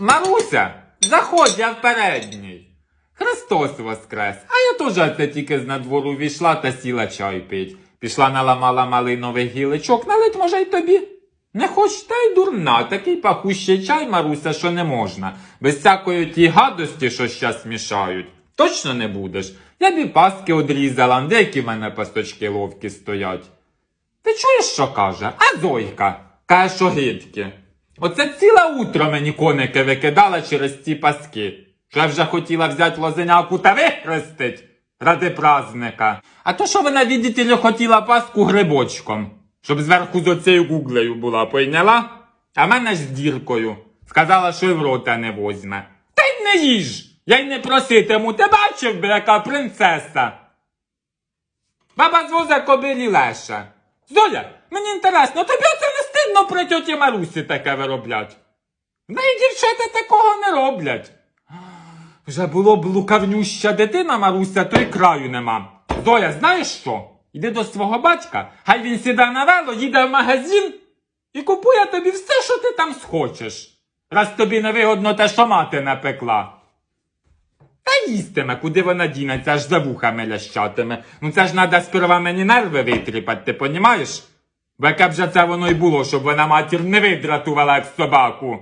Маруся, заходь, я в передній. Христос воскрес. А я теж це тільки з надвору війшла та сіла чай пить. Пішла наламала малинових гілочок, налить може й тобі. Не хоч та й дурна, такий пахущий чай, Маруся, що не можна. Без всякої ті гадості, що щас мішають. Точно не будеш. Я б і паски одрізала, деякі в мене пасточки ловкі стоять. Ти чуєш, що каже? А Зойка каже, що гидки. Оце ціле утро мені коники викидала через ці паски. Я вже хотіла взяти лозеняку та вихрестить ради праздника. А то, що вона, видите ли, хотіла паску грибочком, щоб зверху з оцею гуглею була, пойняла? А мене ж з діркою. Сказала, що й в рота не возьме. Та й не їж! Я й не проситиму, ти бачив би, яка принцеса. Баба звозе кобилі леша. Золя, мені інтересно, тобі це не при тьоті Марусі таке вироблять? В неї дівчата такого не роблять. Вже було б лукавнюща дитина, Маруся, то й краю нема. Зоя, знаєш що? Іди до свого батька, хай він сідає на вело, їде в магазин і купує тобі все, що ти там схочеш. Раз тобі невигодно те, що мати напекла. Та їстиме, куди вона дінеться, аж за вухами лящатиме. Ну це ж треба сперва мені нерви витріпати, ти понімаєш? Яке б же це воно й було, щоб вона матір не видратувала як собаку.